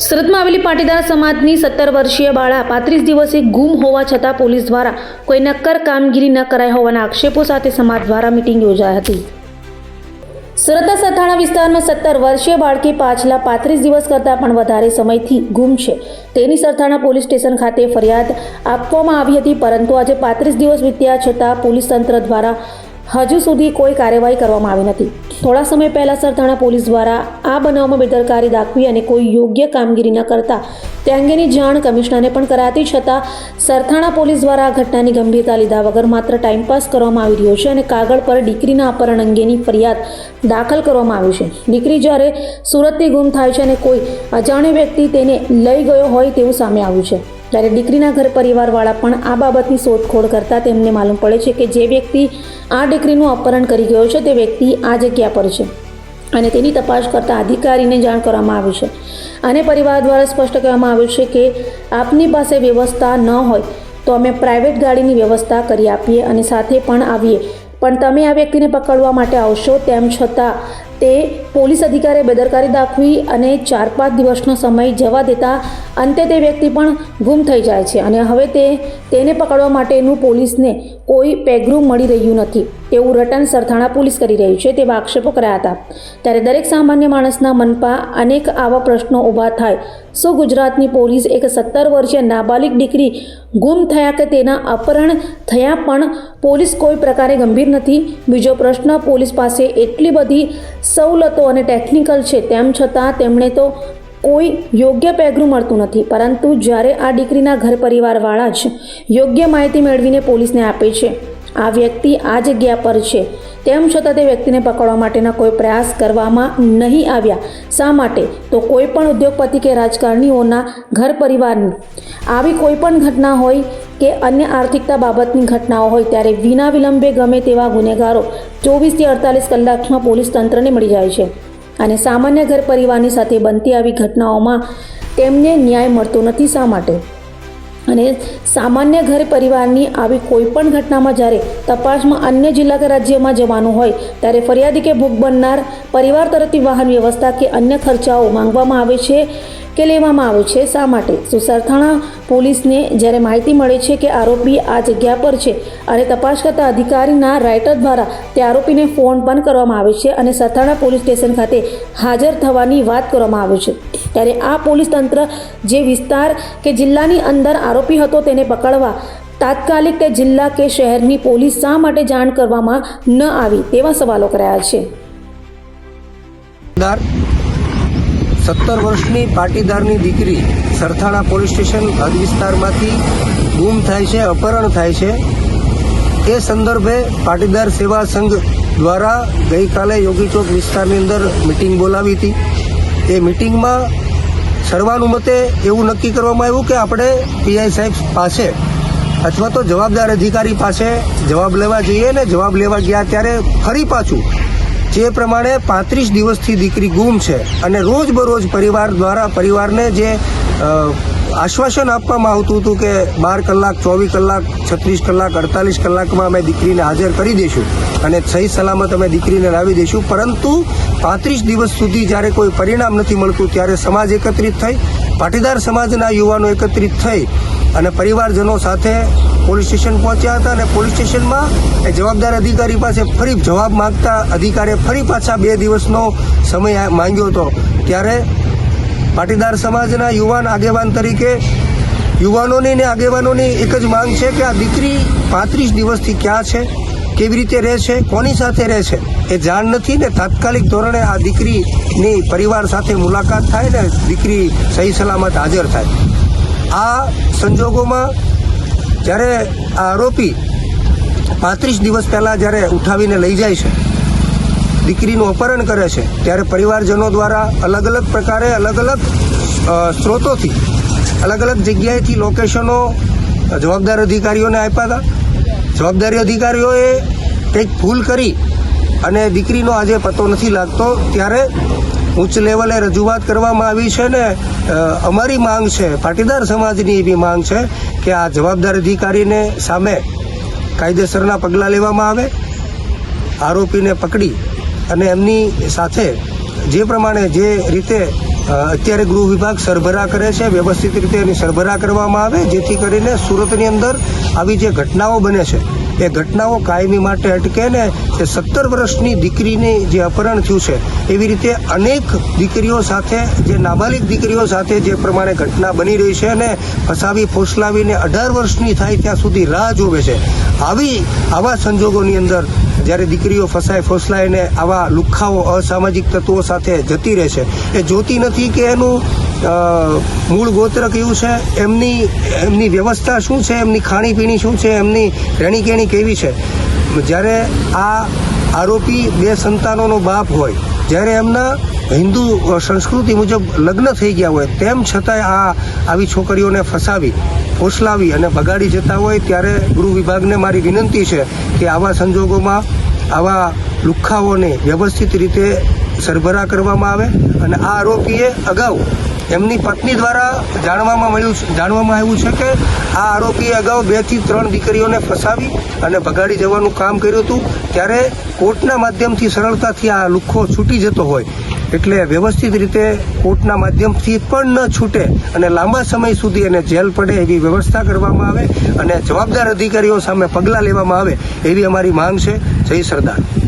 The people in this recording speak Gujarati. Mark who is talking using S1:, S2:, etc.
S1: સુરતમાં આવેલી પાટીદાર સમાજની સત્તર વર્ષીય બાળા પાંત્રીસ દિવસે ગુમ હોવા છતાં પોલીસ દ્વારા કોઈ નક્કર કામગીરી ન કરાઈ હોવાના આક્ષેપો સાથે સમાજ દ્વારા મિટિંગ યોજાઈ હતી. સુરતના સથાણા વિસ્તારમાં સત્તર વર્ષીય બાળકી પાછલા પાંત્રીસ દિવસ કરતાં પણ વધારે સમયથી ગુમ છે. તેની સરથાણા પોલીસ સ્ટેશન ખાતે ફરિયાદ આપવામાં આવી હતી, પરંતુ આજે પાંત્રીસ દિવસ વીત્યા છતાં પોલીસ તંત્ર દ્વારા હજુ સુધી કોઈ કાર્યવાહી કરવામાં આવી નથી. થોડા સમય પહેલા સરથાણા પોલીસ દ્વારા આ બનાવમાં બેદરકારી દાખવી અને કોઈ યોગ્ય કામગીરી ન કરતા તે અંગેની જાણ કમિશનરને પણ કરાતી છતાં સરથાણા પોલીસ દ્વારા આ ઘટનાની ગંભીરતા લીધા વગર માત્ર ટાઈમપાસ કરવામાં આવી રહ્યો છે અને કાગળ પર દીકરીના અપહરણ અંગેની ફરિયાદ દાખલ કરવામાં આવી છે. દીકરી જ્યારે સુરતથી ગુમ થાય છે અને કોઈ અજાણ્યો વ્યક્તિ તેને લઈ ગયો હોય તેવું સામે આવ્યું છે. ત્યારે દીકરીના ઘર પરિવારવાળા પણ આ બાબતની શોધખોળ કરતાં તેમને માલુમ પડે છે કે જે વ્યક્તિ આ દીકરીનું અપહરણ કરી ગયો છે તે વ્યક્તિ આ જગ્યા પર છે. અને તેની તપાસ કરતા અધિકારીને જાણ કરવામાં આવી છે. અને પરિવાર દ્વારા સ્પષ્ટ કહેવામાં આવ્યું છે કે આપની પાસે વ્યવસ્થા ન હોય તો અમે પ્રાઇવેટ ગાડીની વ્યવસ્થા કરી આપીએ અને સાથે પણ આવીએ. પણ તમે આ વ્યક્તિને પકડવા માટે આવશો તેમ છતાં તે પોલીસ અધિકારીએ બેદરકારી દાખવી અને ચાર પાંચ દિવસનો સમય જવા દેતા અંતે તે વ્યક્તિ પણ ગુમ થઈ જાય છે અને હવે તે તેને પકડવા માટેનું પોલીસને કોઈ પેગરૂ મળી રહ્યું નથી. તેવું રટન સરથાણા પોલીસ કરી રહ્યું છે તેવા આક્ષેપો કર્યા હતા. ત્યારે દરેક સામાન્ય માણસના મનપા અનેક આવા પ્રશ્નો ઊભા થાય. શું ગુજરાતની પોલીસ એક સત્તર વર્ષીય નાબાલિગ દીકરી ગુમ થયા કે તેના અપહરણ થયા પણ પોલીસ કોઈ પ્રકારે ગંભીર નથી? બીજો પ્રશ્ન, પોલીસ પાસે એટલી બધી સવલતો અને ટેકનિકલ છે, તેમ છતાં તેમણે તો કોઈ યોગ્ય પેગરું મળતું નથી. પરંતુ જ્યારે આ દીકરીના ઘર પરિવારવાળા જ યોગ્ય માહિતી મેળવીને પોલીસને આપે છે, આ વ્યક્તિ આ જગ્યા પર છે. તેમ છતાં તે વ્યક્તિને પકડવા માટેના કોઈ પ્રયાસ કરવામાં નહીં આવ્યા. શા માટે? તો કોઈ પણ ઉદ્યોગપતિ કે રાજકારણીઓના ઘર પરિવારની આવી કોઈ પણ ઘટના હોય કે અન્ય આર્થિકતા બાબતની ઘટનાઓ હોય ત્યારે વિના વિલંબે ગમે તેવા ગુનેગારો ચોવીસથી અડતાલીસ કલાકમાં પોલીસ તંત્રને મળી જાય છે. અને સામાન્ય ઘર પરિવારની સાથે બનતી આવી ઘટનાઓમાં તેમને ન્યાય મળતો નથી શા માટે? અને સામાન્ય ઘર પરિવારની આવી કોઈ પણ ઘટનામાં જ્યારે તપાસમાં અન્ય જિલ્લા કે રાજ્યમાં જવાનું હોય, ત્યારે ફરિયાદી કે ભોગ બનનાર પરિવાર તરફથી વાહન વ્યવસ્થા કે અન્ય ખર્ચાઓ માંગવામાં આવે છે કે લેવામાં આવે છે? શા માટે? સુસરથાણા સરથાણા પોલીસને જ્યારે માહિતી મળે છે કે આરોપી આ જગ્યા પર છે અને તપાસ કરતા અધિકારીના રાઇટર દ્વારા તે આરોપીને ફોન પણ કરવામાં આવે છે અને સરથાણા પોલીસ સ્ટેશન ખાતે હાજર થવાની વાત કરવામાં આવે છે. ત્યારે આ પોલીસ તંત્ર જે વિસ્તાર કે જિલ્લાની અંદર આરોપી હતો તેને પકડવા. તાત્કાલિક તે જિલ્લા કે શહેરની પોલીસ શા માટે જાણ કરવામાં ન આવી તેવા સવાલો કરાયા છે.
S2: સત્તર વર્ષની પાટીદારની દીકરી સરથાણા પોલીસ સ્ટેશન હદ વિસ્તારમાંથી ગુમ થાય છે, અપહરણ થાય છે. એ સંદર્ભે પાટીદાર સેવા સંઘ દ્વારા ગઈકાલે યોગી ચોક વિસ્તારની અંદર મિટિંગ બોલાવી હતી. એ મિટિંગમાં સર્વાનુમતે એવું નક્કી કરવામાં આવ્યું કે આપણે પીઆઈ સાહેબ પાસે અથવા તો જવાબદાર અધિકારી પાસે જવાબ લેવા જઈએ ને જવાબ લેવા ગયા ત્યારે ફરી પાછું જે પ્રમાણે પાંત્રીસ દિવસથી દીકરી ગુમ છે અને રોજબરોજ પરિવાર દ્વારા પરિવારને જે આશ્વાસન આપવામાં આવતું હતું કે બાર કલાક, ચોવીસ કલાક, છત્રીસ કલાક, અડતાલીસ કલાકમાં અમે દીકરીને હાજર કરી દઈશું અને સહી સલામત અમે દીકરીને લાવી દઈશું. પરંતુ પાંત્રીસ દિવસ સુધી જ્યારે કોઈ પરિણામ નથી મળતું, ત્યારે સમાજ એકત્રિત થઈ, પાટીદાર સમાજના યુવાનો એકત્રિત થઈ અને પરિવારજનો સાથે પોલીસ સ્ટેશન પહોંચ્યા હતા અને પોલીસ સ્ટેશનમાં એ જવાબદાર અધિકારી પાસે ફરી જવાબ માંગતા અધિકારીએ ફરી પાછા બે દિવસનો સમય માંગ્યો હતો. ત્યારે પાટીદાર સમાજના યુવાન આગેવાન તરીકે યુવાનોની ને આગેવાનોની એક જ માંગ છે કે આ દીકરી પાંત્રીસ દિવસથી ક્યાં છે, કેવી રીતે રહે છે, કોની સાથે રહે છે એ જાણ નથી ને તાત્કાલિક ધોરણે આ દીકરીની પરિવાર સાથે મુલાકાત થાય ને દીકરી સહી સલામત હાજર થાય. આ સંજોગોમાં જ્યારે આ આરોપી પાંત્રીસ દિવસ પહેલાં જ્યારે ઉઠાવીને લઈ જાય છે દીકરીનું અપહરણ કરે છે, ત્યારે પરિવારજનો દ્વારા અલગ અલગ પ્રકારે અલગ અલગ સ્ત્રોતોથી અલગ અલગ જગ્યાએથી લોકેશનો જવાબદાર અધિકારીઓને આપ્યા હતા. જવાબદારી અધિકારીઓએ કંઈક ભૂલ કરી અને દીકરીનો આજે પતો નથી લાગતો, ત્યારે ઉચ્ચ લેવલે રજૂઆત કરવામાં આવી છે ને અમારી માંગ છે, પાટીદાર સમાજની એવી માંગ છે કે આ જવાબદાર અધિકારીને સામે કાયદેસરના પગલાં લેવામાં આવે. આરોપીને પકડી અને એમની સાથે જે પ્રમાણે જે રીતે અત્યારે ગૃહ વિભાગ સરભરા કરે છે, વ્યવસ્થિત રીતે એની સરભરા કરવામાં આવે, જેથી કરીને સુરતની અંદર આવી જે ઘટનાઓ બને છે, એ ઘટનાઓ કાયમી માટે અટકે ને તે સત્તર વર્ષની દીકરીને જે અપહરણ થયું છે, એવી રીતે અનેક દીકરીઓ સાથે, જે નાબાલિગ દીકરીઓ સાથે જે પ્રમાણે ઘટના બની રહી છે અને ફસાવી, ફોસલાવીને અઢાર વર્ષની થાય ત્યાં સુધી રાહ જોવે છે. આવી આવા સંજોગોની અંદર જ્યારે દીકરીઓ ફસાય ફોસલાઈને આવા લુખ્ખાઓ અસામાજિક તત્વો સાથે જતી રહે છે, એ જોતી નથી કે એનું મૂળ ગોત્ર કયું છે? એમની એમની વ્યવસ્થા શું છે? એમની ખાણીપીણી શું છે? એમની રહેણીકેણી કેવી છે? જ્યારે આ આરોપી બે સંતાનોનો બાપ હોય, જ્યારે એમના હિન્દુ સંસ્કૃતિ મુજબ લગ્ન થઈ ગયા હોય, તેમ છતાંય આ આવી છોકરીઓને ફસાવી, ફોસલાવી અને બગાડી જતા હોય, ત્યારે ગૃહ વિભાગને મારી વિનંતી છે કે આવા સંજોગોમાં આવા લુખ્ખાઓને વ્યવસ્થિત રીતે સરભરા કરવામાં આવે અને આ આરોપીએ અગાઉ એમની પત્ની દ્વારા જાણવામાં મળ્યું જાણવામાં આવ્યું છે કે આ આરોપીએ અગાઉ બેથી ત્રણ દીકરીઓને ફસાવી અને ભગાડી જવાનું કામ કર્યું હતું. ત્યારે કોર્ટના માધ્યમથી સરળતાથી આ લુખ્ખો છૂટી જતો હોય. એટલે વ્યવસ્થિત રીતે કોર્ટના માધ્યમથી પણ ન છૂટે અને લાંબા સમય સુધી એને જેલ પડે એવી વ્યવસ્થા કરવામાં આવે અને જવાબદાર અધિકારીઓ સામે પગલાં લેવામાં આવે એવી અમારી માંગ છે. જય સરદાર.